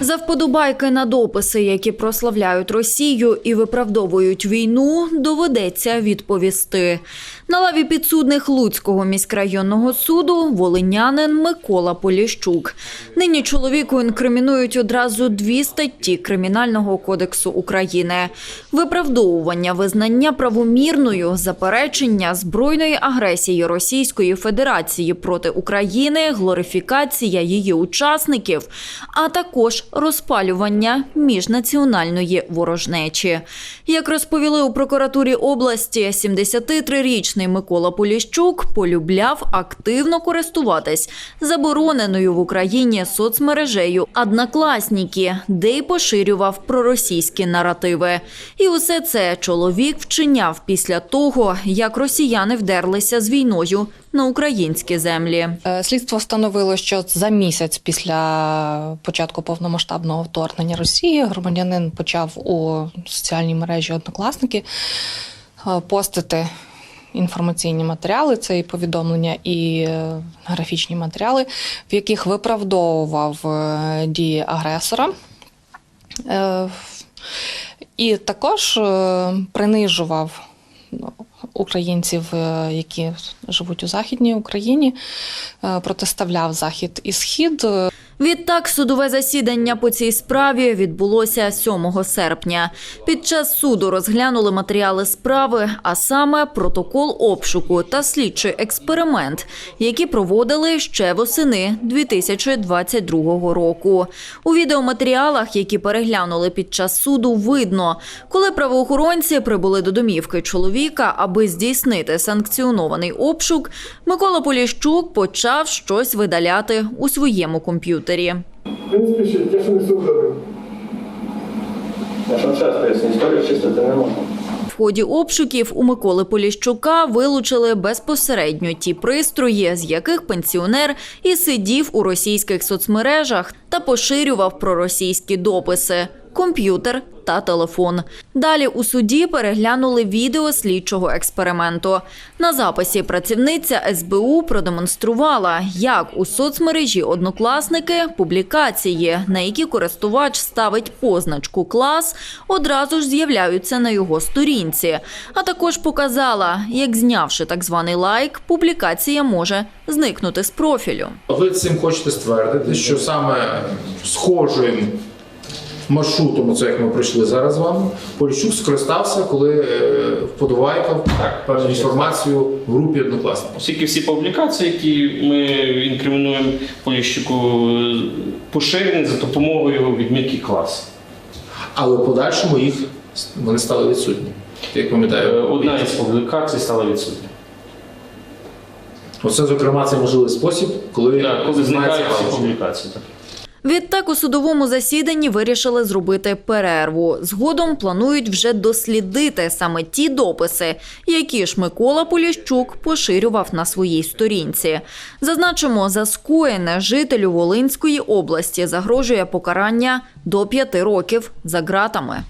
За вподобайки на дописи, які прославляють Росію і виправдовують війну, доведеться відповісти. На лаві підсудних Луцького міськрайонного суду волинянин Микола Поліщук. Нині чоловіку інкримінують одразу дві статті Кримінального кодексу України: виправдовування визнання правомірною, заперечення збройної агресії Російської Федерації проти України, глорифікація її учасників, а також розпалювання міжнаціональної ворожнечі. Як розповіли у прокуратурі області, 73-річний Микола Поліщук полюбляв активно користуватись забороненою в Україні соцмережею «Однокласники», де й поширював проросійські наративи. І усе це чоловік вчиняв після того, як росіяни вдерлися з війною на українські землі. Е, Слідство встановило, що за місяць після початку повномасштабного вторгнення Росії громадянин почав у соціальній мережі Однокласники е, постити інформаційні матеріали, це і повідомлення, і е, графічні матеріали, в яких виправдовував дії агресора. І також принижував українців, е, які живуть у Західній Україні, е, протиставляв Захід і Схід. Відтак, судове засідання по цій справі відбулося 7 серпня. Під час суду розглянули матеріали справи, а саме протокол обшуку та слідчий експеримент, які проводили ще восени 2022 року. У відеоматеріалах, які переглянули під час суду, видно, коли правоохоронці прибули до домівки чоловіка, аби здійснити санкціонований обшук, Микола Поліщук почав щось видаляти у своєму комп'ютері. В принципі, ще я ще не все. Я ж вам час поясню, історію чистити не можна. В ході обшуків у Миколи Поліщука вилучили безпосередньо ті пристрої, з яких пенсіонер і сидів у російських соцмережах та поширював проросійські дописи, комп'ютер та телефон. Далі у суді переглянули відео слідчого експерименту. На записі працівниця СБУ продемонструвала, як у соцмережі однокласники публікації, на які користувач ставить позначку клас, одразу ж з'являються на його сторінці. А також показала, як знявши так званий лайк, публікація може зникнути з профілю. Ви цим хочете ствердити, що саме схожим маршрутом, це як ми пройшли зараз з вами, Поліщук скористався, коли е, вподобайкав певну інформацію в групі однокласників. Оскільки всі публікації, які ми інкримінуємо Поліщуку, поширені за допомогою відмітки клас. Але в подальшому їх вони стали відсутні. Як пам'ятаю, Одна із публікацій стала відсутня. Оце, зокрема, це можливий спосіб, коли, Так, коли знається всі публікації. Так. Відтак у судовому засіданні вирішили зробити перерву. Згодом планують вже дослідити саме ті дописи, які ж Микола Поліщук поширював на своїй сторінці. Зазначимо, за скоєне жителю Волинської області загрожує покарання до п'яти років за ґратами.